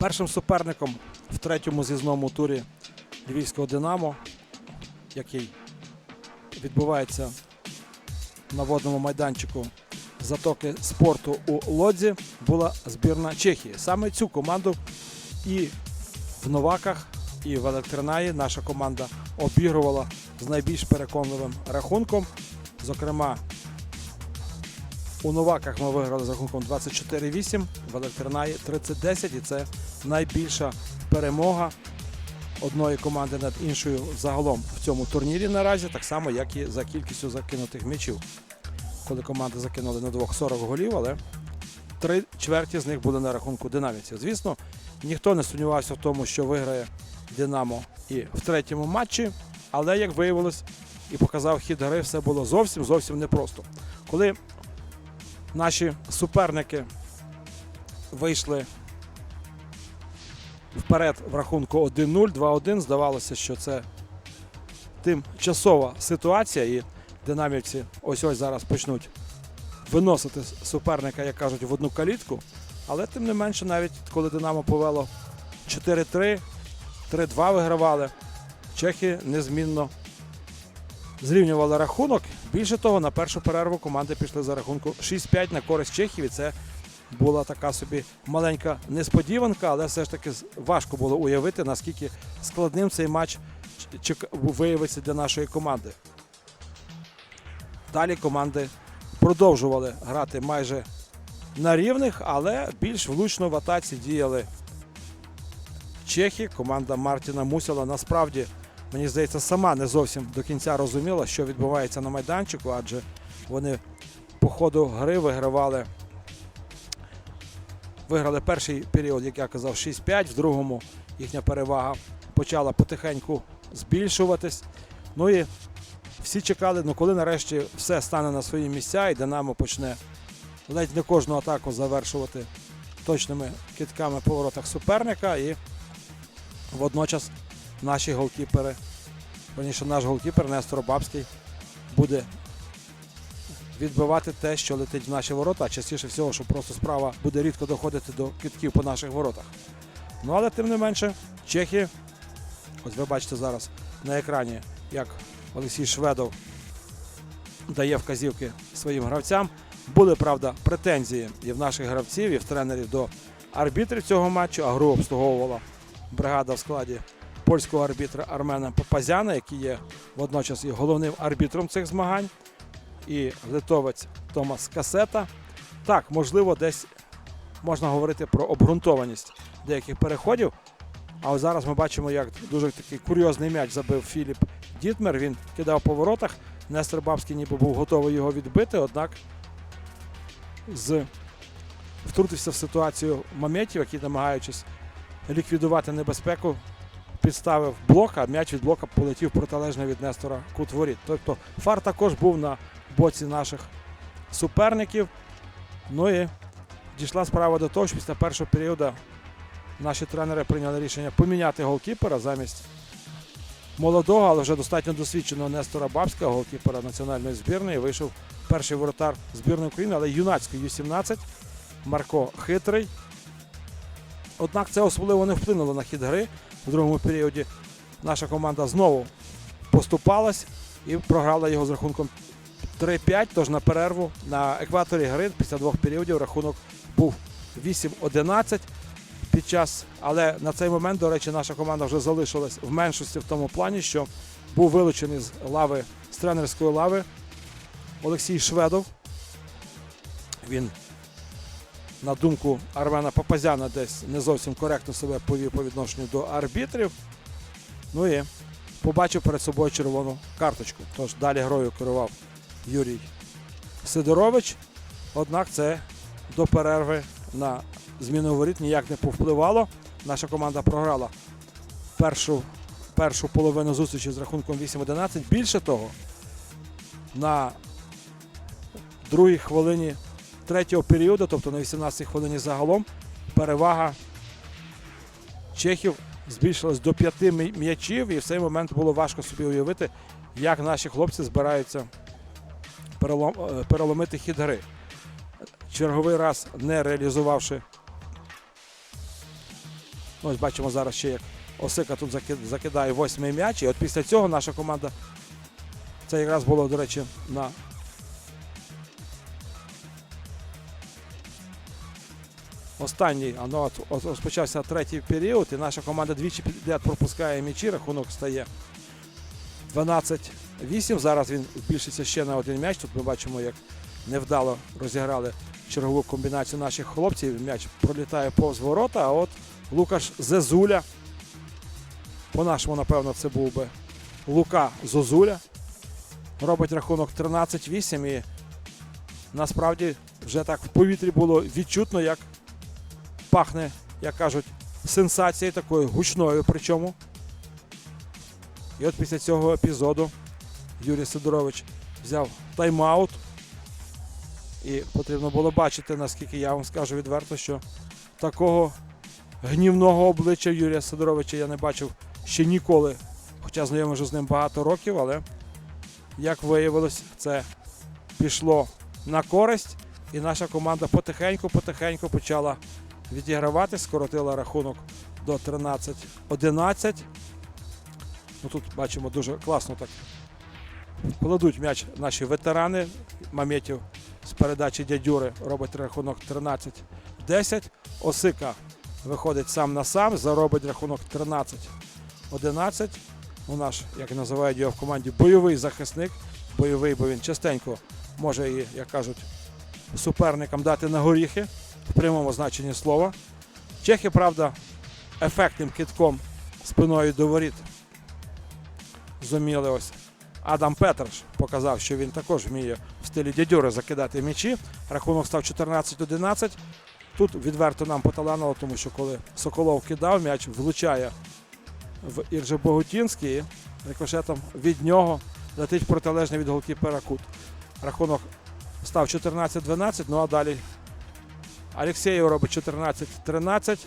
Першим суперником в третьому з'їзному турі Львівського Динамо, який відбувається на водному майданчику затоки спорту у Лодзі, була збірна Чехії. Саме цю команду і в Новаках, і в Електринаї наша команда обігрувала з найбільш переконливим рахунком. Зокрема, у Новаках ми виграли з рахунком 24-8, в Електринаї 30-10, і це найбільша перемога одної команди над іншою загалом в цьому турнірі наразі, так само, як і за кількістю закинутих м'ячів. Коли команди закинули на двох 40 голів, але три чверті з них були на рахунку динамівців. Звісно, ніхто не сумнівався в тому, що виграє Динамо і в третьому матчі, але як виявилось і показав хід гри, все було зовсім зовсім непросто. Коли наші суперники вийшли вперед в рахунку 1-0, 2-1. Здавалося, що це тимчасова ситуація, і динамівці ось ось зараз почнуть виносити суперника, як кажуть, в одну калітку. Але тим не менше, навіть коли Динамо повело 4-3, 3-2 вигравали, чехи незмінно зрівнювали рахунок. Більше того, на першу перерву команди пішли за рахунку 6-5 на користь Чехів. І це була така собі маленька несподіванка, але все ж таки важко було уявити, наскільки складним цей матч виявиться для нашої команди. Далі команди продовжували грати майже на рівних, але більш влучно в атаці діяли чехи. Команда Мартіна Мусіла насправді, мені здається, сама не зовсім до кінця розуміла, що відбувається на майданчику, адже вони по ходу гри вигравали. Виграли перший період, як я казав, 6-5. В другому їхня перевага почала потихеньку збільшуватись. Ну і всі чекали, ну коли нарешті все стане на свої місця, і Динамо почне ледь не кожну атаку завершувати точними китками по воротах суперника. І водночас наші голкіпери, верніше наш голкіпер Нестор Бабський буде відбивати те, що летить в наші ворота, частіше всього, що просто справа буде рідко доходити до китків по наших воротах. Ну але тим не менше, чехи, ось ви бачите зараз на екрані, як Олексій Шведов дає вказівки своїм гравцям. Були, правда, претензії і в наших гравців, і в тренерів до арбітрів цього матчу, а гру обслуговувала бригада в складі польського арбітра Армена Папазяна, який є водночас і головним арбітром цих змагань і литовець Томас Касета. Так, можливо, десь можна говорити про обґрунтованість деяких переходів. А ось зараз ми бачимо, як дуже такий курйозний м'яч забив Філіп Дітмер. Він кидав по воротах. Нестор Бабський ніби був готовий його відбити, однак з... втрутився в ситуацію Маметів, який, намагаючись ліквідувати небезпеку, підставив блок, а м'яч від блока полетів протилежно від Нестора кут воріт. Тобто фар також був на боці наших суперників. Ну і дійшла справа до того, що після першого періоду наші тренери прийняли рішення поміняти голкіпера замість молодого, але вже достатньо досвідченого Нестора Бабського, голкіпера національної збірної. Вийшов перший воротар збірної України, але юнацької Ю-17 Марко Хитрий. Однак це особливо не вплинуло на хід гри. У другому періоді наша команда знову поступалась і програла його з рахунком 3-5. Тож на перерву на екваторі гри після двох періодів рахунок був 8-11 під час. Але на цей момент, до речі, наша команда вже залишилась в меншості в тому плані, що був вилучений з лави з тренерської лави Олексій Шведов. Він, на думку Армена Папазяна, десь не зовсім коректно себе повів по відношенню до арбітрів. Ну і побачив перед собою червону карточку. Тож далі грою керував Юрій Сидорович. Однак це до перерви на зміну воріт ніяк не повпливало. Наша команда програла першу, першу половину зустрічі з рахунком 8-11. Більше того, на другій хвилині третього періоду, тобто на 18-й хвилині загалом, перевага чехів збільшилась до п'яти м'ячів, і в цей момент було важко собі уявити, як наші хлопці збираються е, переломити хід гри. Черговий раз не реалізувавши ось бачимо зараз ще як Осика тут заки- закидає восьмий м'яч. І от після цього наша команда. Це якраз було, до речі, на останній, ну, розпочався третій період, і наша команда двічі підряд пропускає м'ячі, рахунок стає 12-8. Зараз він збільшиться ще на один м'яч. Тут ми бачимо, як невдало розіграли чергову комбінацію наших хлопців. М'яч пролітає повз ворота, а от Лукаш Зезуля. По-нашому, напевно, це був би Лука Зозуля. Робить рахунок 13-8 і насправді вже так в повітрі було відчутно, як пахне, як кажуть, сенсацією такою гучною. Причому. І от після цього епізоду Юрій Сидорович взяв тайм-аут. І потрібно було бачити, наскільки я вам скажу відверто, що такого гнівного обличчя Юрія Сидоровича я не бачив ще ніколи. Хоча знайомий вже з ним багато років, але як виявилось, це пішло на користь. І наша команда потихеньку-потихеньку почала відігравати, скоротила рахунок до 13-11. Ну, тут бачимо дуже класно так. Кладуть м'яч наші ветерани. Маметів з передачі дядюри робить рахунок 13-10. Осика виходить сам на сам, заробить рахунок 13-11. У наш, як називають його в команді, бойовий захисник. Бойовий, бо він частенько може і, як кажуть, суперникам дати на горіхи в прямому значенні слова. Чехи, правда, ефектним китком спиною до воріт зуміли ось. Адам Петерш показав, що він також вміє в стилі дядюри закидати м'ячі. Рахунок став 14-11. Тут відверто нам поталанило, тому що коли Соколов кидав, м'яч влучає в Ірже Богутінський. Рикошетом від нього летить протилежний від голкіпера Кут. Рахунок став 14-12, ну а далі Алексєєв робить 14-13.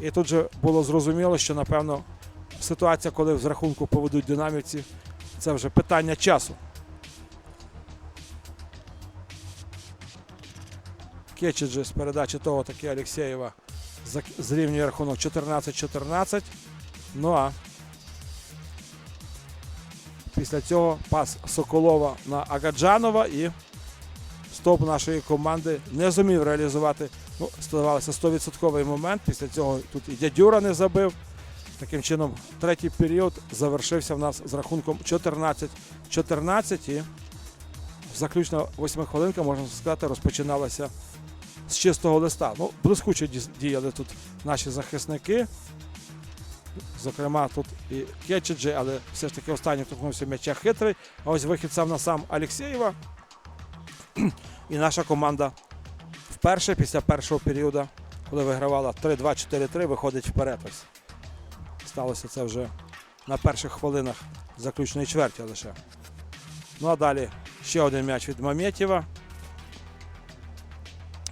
І тут же було зрозуміло, що напевно ситуація, коли з рахунку поведуть динамівці, це вже питання часу. Кечеджи з передачі того таки Алексєєва зрівнює рахунок 14-14. Ну а після цього пас Соколова на Агаджанова і стоп нашої команди не зумів реалізувати. Ну, здавалося, 100% момент. Після цього тут і дядюра не забив. Таким чином, третій період завершився в нас з рахунком 14-14. І заключна восьми хвилинка, можна сказати, розпочиналася з чистого листа. Ну, блискуче діяли тут наші захисники. Зокрема, тут і Кетчеджі, але все ж таки останній торкнувся м'яча хитрий. А ось вихід сам на сам Алєксєєва. І наша команда вперше після першого періоду, коли вигравала 3-2-4-3, виходить вперед. Ось. Сталося це вже на перших хвилинах заключної чверті лише. Ну а далі ще один м'яч від Маметєва.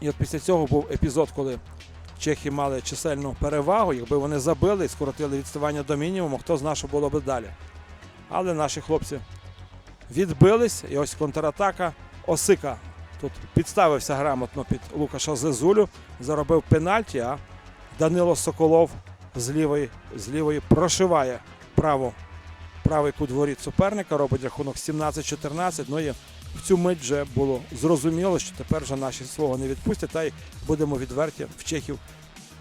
І от після цього був епізод, коли чехи мали чисельну перевагу. Якби вони забили і скоротили відставання до мінімуму, хто знає, що було б далі. Але наші хлопці відбились. І ось контратака. Осика тут підставився грамотно під Лукаша Зезулю, заробив пенальті, а Данило Соколов з лівої, з лівої прошиває праву, правий кут воріт суперника, робить рахунок 17-14. Ну і в цю мить вже було зрозуміло, що тепер вже наші свого не відпустять, та й будемо відверті, в Чехів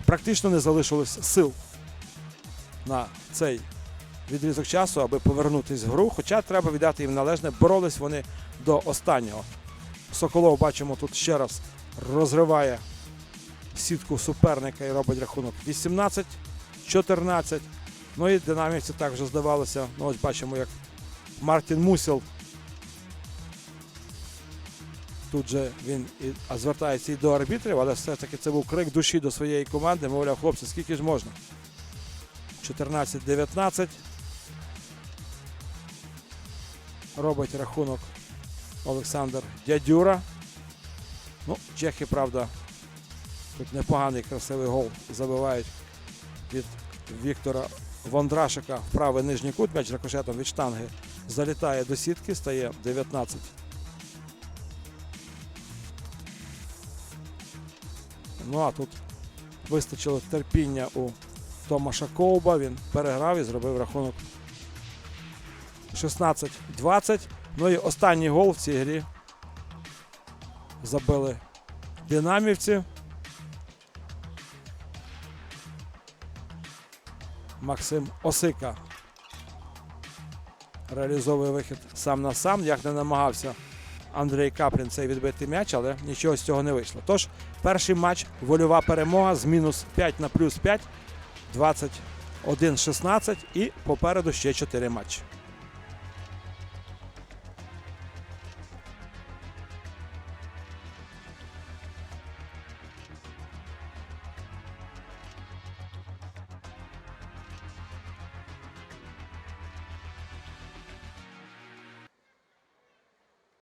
практично не залишилось сил на цей відрізок часу, аби повернутися в гру. Хоча треба віддати їм належне, боролись вони до останнього. Соколов, бачимо, тут ще раз розриває сітку суперника і робить рахунок 18-14. Ну і динаміці так вже здавалося. Ну, ось бачимо, як Мартін Мусіл. Тут же він і звертається і до арбітрів, але все ж таки це був крик душі до своєї команди. Мовляв, хлопці, скільки ж можна? 14-19. Робить рахунок Олександр Дядюра. Ну, чехи, правда, тут непоганий красивий гол забивають від Віктора Вондрашика в правий нижній кут. М'яч рикошетом від штанги залітає до сітки, стає 19. Ну а тут вистачило терпіння у Томаша Ковба. Він переграв і зробив рахунок 16-20. Ну і останній гол в цій грі забили динамівці. Максим Осика реалізовує вихід сам на сам. Як не намагався Андрій Каплін цей відбити м'яч, але нічого з цього не вийшло. Тож, перший матч вольова перемога з мінус 5 на плюс 5, 21-16 і попереду ще 4 матчі.